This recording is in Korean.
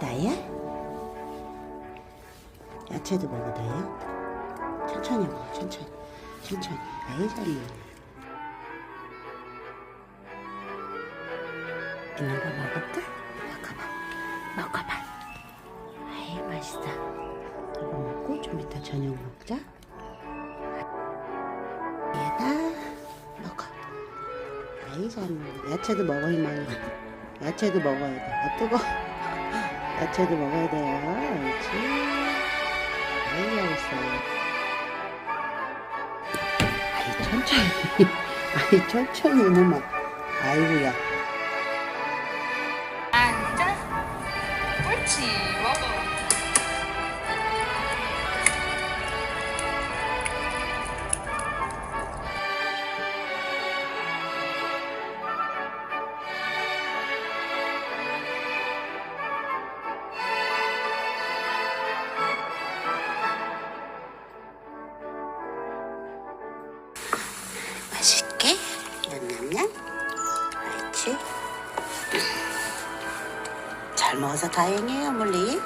다이야? 야채도 먹어 다이야? 천천히 먹어 천천히. 천천히. 아이 잘 먹네 있는 거 먹을까? 먹어봐. 먹어봐. 아이 맛있다. 이거 먹고 좀 이따 저녁 먹자. 얘다 먹어. 아이 잘 먹네 야채도 먹어 희망이. 야채도 먹어야 돼. 아, 뜨거 야채도 먹어야 돼요 알지? 아이 잘했어요 아이 천천히 아이 천천히 이놈아 아이고야 앉아. 옳지. 먹어. 잘 먹어서 다행이에요 물리